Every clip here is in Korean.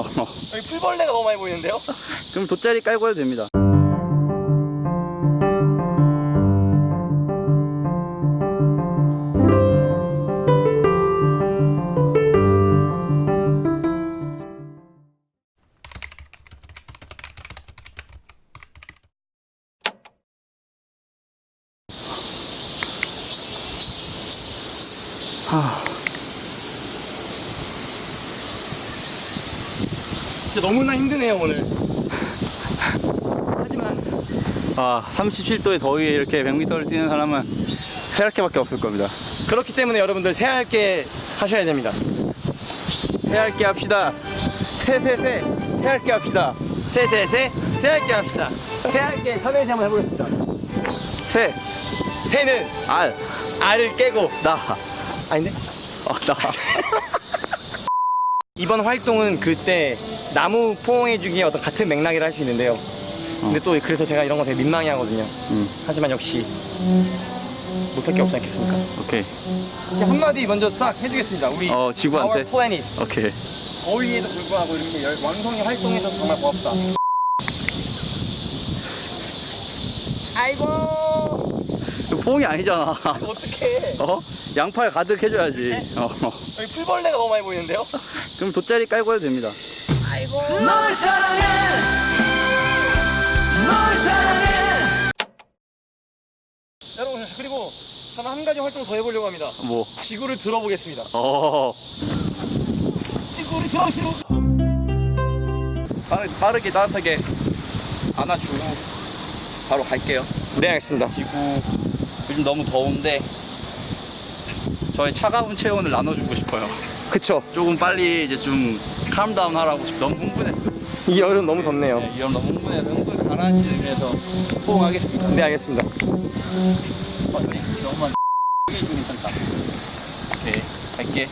어, 풀벌레가 너무 많이 보이는데요? 그럼 돗자리 깔고 해도 됩니다. 진짜 너무나 힘드네요 오늘. 하지만 아, 37도의 더위에 이렇게 100m를 뛰는 사람은 세알게밖에 없을 겁니다. 그렇기 때문에 여러분들 새할게 하셔야 됩니다. 세알게 합시다. 세세세 세알게 합시다. 새새새 새할게 합시다. 새할게 삼행시 한번 해보겠습니다. 세, 새는 알, 알을 깨고 나, 아닌데? 어, 나. 이번 활동은 그때 나무 포옹해주기의 어떤 같은 맥락이라 할 수 있는데요. 근데 또 그래서 제가 이런 거 되게 민망해 하거든요. 음, 하지만 역시 못할 게 없지 않겠습니까? 오케이. 한마디 먼저 싹 해주겠습니다. 우리 어, 지구한테? Our planet. 오케이. 더위에도 불구하고 이렇게 열- 왕성히 활동해줘서 정말 고맙다. 아이고 포옹이 아니잖아. 어떡해 어? 양팔 가득 해줘야지. 어. 여기 풀벌레가 너무 많이 보이는데요? 그럼 돗자리 깔고 해도 됩니다. 널 사랑해 널 사랑해 여러분 그리고 저는 한 가지 활동 더 해보려고 합니다. 뭐, 지구를 들어보겠습니다. 어. 지구를 들어보시고 빠르, 빠르게 따뜻하게 안아주고 바로 갈게요. 네 알겠습니다. 지구 요즘 너무 더운데 저의 차가운 체온을 나눠주고 싶어요. 그쵸 조금 빨리 이제 좀 캄다운 하라고 너무 흥분했어요. 이 여름 너무 덥네요. 네, 이런 너무 흥분해서 흥분 가라앉히기 위해서 포옹하겠습니다. 네 알겠습니다. 어, 저기 너무만 이게 좀 괜찮다. 오케이 갈게.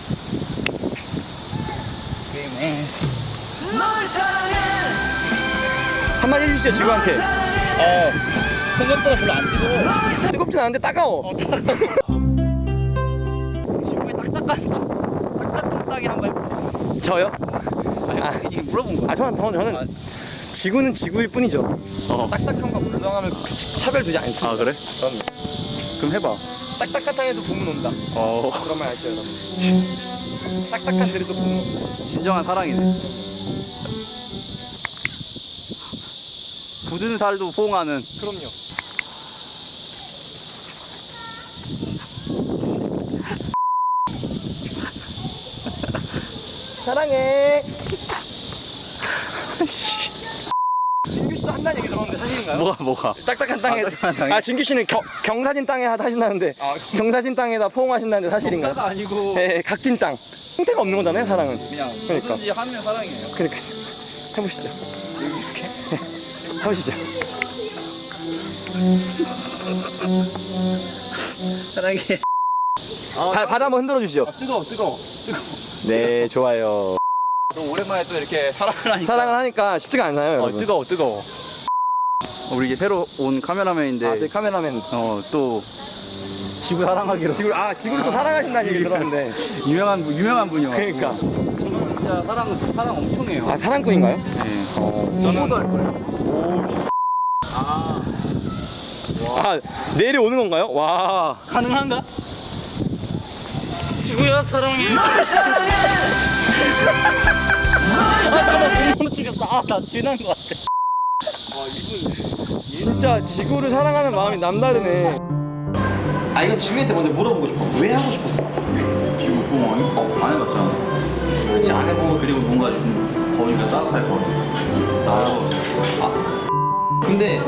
한마디 해주시죠 지구한테. 어 생각보다 별로 안 뜨거워. 뜨겁진 않은데 따가워. 지구에 딱딱한 딱딱딱딱이 한번 해보세요. 저요? 아니, 아. 이게 물어본 거. 아 저는 저는, 저는 아. 지구는 지구일 뿐이죠. 어. 딱딱함과 물렁함을 그 차별 두지 않습니다. 아 그래? 그럼요. 그럼 해봐. 딱딱한 땅에도 봄은 온다. 어 그런 말 알죠 여러분? 딱딱한 데에도 봄은 온다. 진정한 사랑이네. 굳은 살도 포옹하는 그럼요. 사랑해. 진규 씨도 한다는 얘기 들었는데 사실인가요? 뭐가 뭐가? 딱딱한 땅에 아, 딱딱한 땅에? 아 진규 씨는 겨, 경사진 땅에 하신다는데 아, 경사진 땅에다 포옹하신다는데 사실인가요? 뭔가가 아니고 네, 각진 땅. 형태가 없는 거잖아요, 사랑은. 그냥 그러니까. 하면 사랑이에요. 그러니까 해보시죠. 해보시죠. 사랑해. 바, 바다 한번 흔들어 주시죠. 아, 뜨거워 뜨거워. 네, 좋아요. 너무 오랜만에 또 이렇게 사랑을 하니까. 사랑을 하니까 쉽지가 않아요, 어, 여러분. 뜨거워 뜨거워. 어, 우리 이제 새로 온 카메라맨인데 아, 제 카메라맨. 어, 또 지구 사랑하기로 지구, 아, 지구를 또 사랑하신다는 얘기 들었는데. 유명한 분- 유명한 분이요. 그러니까. 진짜 사랑 사랑 엄청 해요. 아, 사랑꾼인가요? 네. 어. 저는 할 거예요. 아, 내려오는 건가요? 와. 가능한가? 지구야 사랑해. 아 잠깐만 공룡 죽였어. 아나 지난 것 같아. 진짜 지구를 사랑하는 마음이 남다르네. 아, 이건 지구한테 먼저 물어보고 싶어. 왜 하고 싶었어? 지구 구멍이? 어, 안 해봤잖아. 안 해보고. 그리고 뭔가 좀 더우니까 따뜻할 것 같아. 아. 근데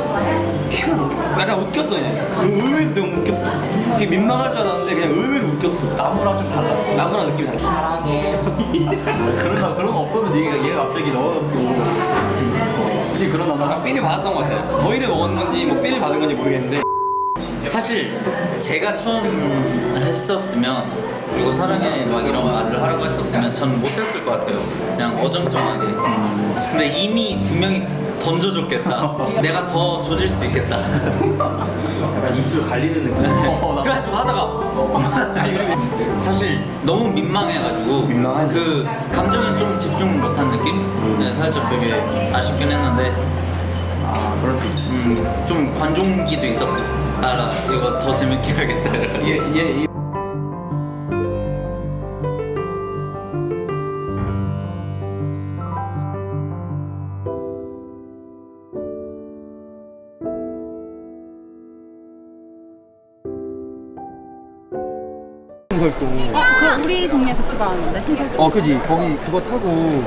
약간 웃겼어 그냥 의외로 너무 웃겼어 되게 민망할 줄 알았는데 그냥 의외로 웃겼어 나무랑 좀 달라. 나무랑 느낌이 달라 그런, 거- 그런 거 없어도 얘가, 얘가 갑자기 넣어갖고. 굳이 그런 약간 필을 받았던 것 같아요 더위를 먹은 건지 뭐 필을 받은 건지 모르겠는데 사실 제가 처음 했었으면 그리고 사랑해 막 이런 말을 하라고 했었으면 전 못했을 것 같아요. 그냥 어정쩡하게. 근데 이미 두 명이 던져줬겠다. 내가 더 조질 수 있겠다. 약간 입술 갈리는 느낌. 그래가지고 하다가. 아니, 그리고 사실 너무 민망해가지고 민망하지. 그 감정에 좀 집중 못한 느낌? 살짝 되게 아쉽긴 했는데. 아수 있지. 음, 좀 관종기도 있었고 아 이거 더 재밌게 해야겠다. 이래가지고. 얘얘 어, 그 우리 동네에서 출발하는데? 신설 어 그지. 거기 그거 타고